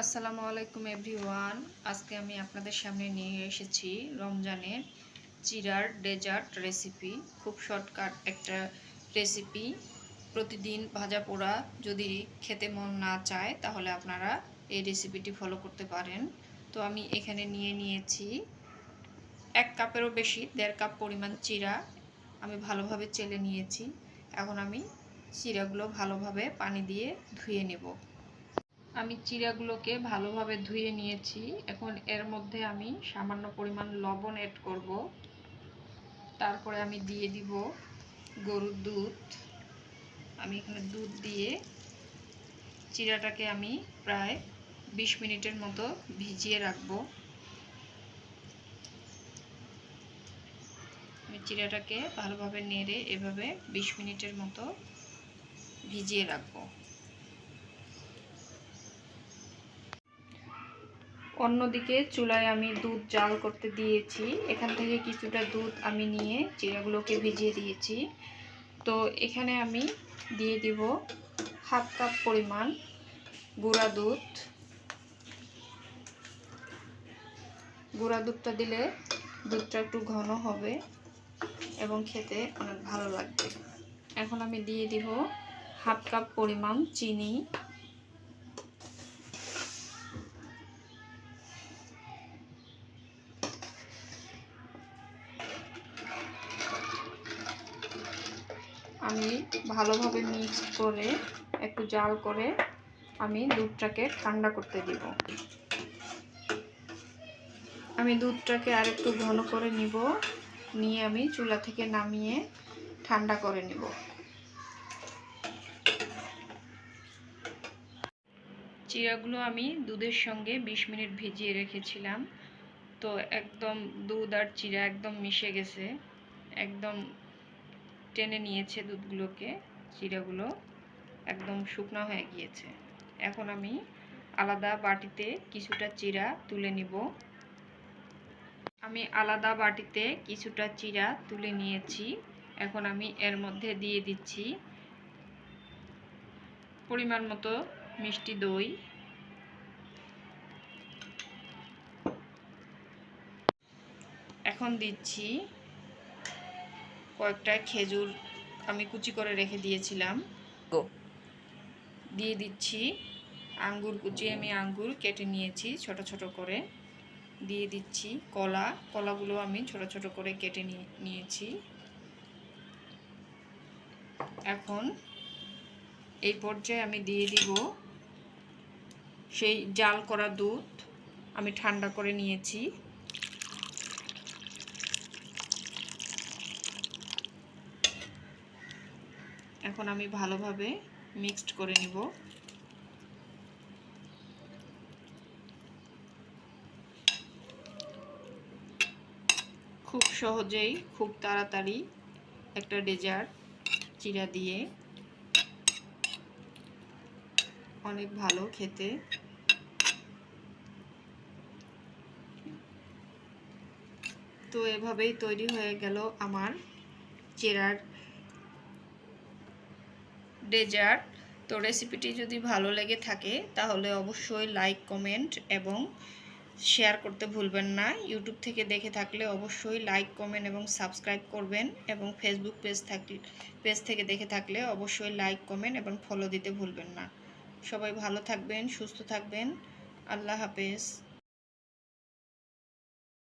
আসসালামু আলাইকুম এভরিওয়ান। আজকে আমি আপনাদের সামনে নিয়ে এসেছি রমজানের চিরার ডেজার্ট রেসিপি। খুব শর্টকাট একটা রেসিপি। প্রতিদিন ভাজা পোড়া যদি খেতে মন না চায়, তাহলে আপনারা এই রেসিপিটি ফলো করতে পারেন। তো আমি এখানে নিয়ে নিয়েছি এক কাপেরও বেশি, দেড় কাপ পরিমাণ চিরা। আমি ভালোভাবে চেলে নিয়েছি। এখন আমি চিরাগুলো ভালোভাবে পানি দিয়ে ধুয়ে নেব। আমি চিড়াগুলোকে ভালোভাবে ধুয়ে নিয়েছি। এখন এর মধ্যে আমি সামান্য পরিমাণ লবণ অ্যাড করব। তারপরে আমি দিয়ে দিব গরুর দুধ। আমি এখানে দুধ দিয়ে চিড়াটাকে আমি প্রায় বিশ মিনিটের মতো ভিজিয়ে রাখব। আমি চিড়াটাকে ভালোভাবে নেড়ে এভাবে বিশ মিনিটের মতো ভিজিয়ে রাখব। অন্যদিকে চুলায় আমি দুধ জাল করতে দিয়েছি। এখান থেকে কিছুটা দুধ আমি নিয়ে চিড়াগুলোকে ভিজিয়ে দিয়েছি। তো এখানে আমি দিয়ে দিব হাফ কাপ পরিমাণ গুঁড়া দুধ। গুঁড়া দুধটা দিলে দুধটা একটু ঘন হবে এবং খেতে অনেক ভালো লাগবে। এখন আমি দিয়ে দিব হাফ কাপ পরিমাণ চিনি। আমি ভালোভাবে মিক্স করে একটু জাল করে আমি দুধটাকে ঠান্ডা করতে দিব। আমি দুধটাকে আর একটু ঘন করে নিব, নিয়ে আমি চুলা থেকে নামিয়ে ঠান্ডা করে নিব। চিরাগুলো আমি দুধের সঙ্গে ২০ মিনিট ভিজিয়ে রেখেছিলাম। তো একদম দুধ আর চিরা একদম মিশে গেছে। একদম টেনে নিয়েছে দুধগুলোকে, চিড়াগুলো একদম শুকনো হয়ে গিয়েছে। এখন আমি আলাদা বাটিতে কিছুটা চিরা তুলে নিব। আমি আলাদা বাটিতে কিছুটা চিরা তুলে নিয়েছি। এখন আমি এর মধ্যে দিয়ে দিচ্ছি পরিমাণ মতো মিষ্টি দই। এখন দিচ্ছি কয়েকটা খেজুর আমি কুচি করে রেখে দিয়েছিলাম। দিয়ে দিচ্ছি। আঙ্গুর কুচি আমি আঙ্গুর কেটে নিয়েছি ছোট ছোট করে। দিয়ে দিচ্ছি কলা। কলাগুলো আমি ছোট ছোট করে কেটে নিয়েছি। এখন এই পর্যায়ে আমি দিয়ে দিব সেই জাল করা দুধ আমি ঠান্ডা করে নিয়েছি। এখন আমি ভালোভাবে মিক্সড করে নিব। খুব সহজেই, খুব তাড়াতাড়ি একটা ডেজার্ট চিরা দিয়ে অনেক ভালো খেতে। তো এভাবেই তৈরি হয়ে গেল আমার চেরার ডেজার্ট তো রেসিপিটি যদি ভালো লেগে থাকে, তাহলে অবশ্যই লাইক কমেন্ট এবং শেয়ার করতে ভুলবেন না। ইউটিউব থেকে দেখে থাকলে অবশ্যই লাইক কমেন্ট এবং সাবস্ক্রাইব করবেন এবং ফেসবুক পেজ থাকলে পেজ থেকে দেখে থাকলে অবশ্যই লাইক কমেন্ট এবং ফলো দিতে ভুলবেন না। সবাই ভালো থাকবেন, সুস্থ থাকবেন। আল্লাহ হাফেজ।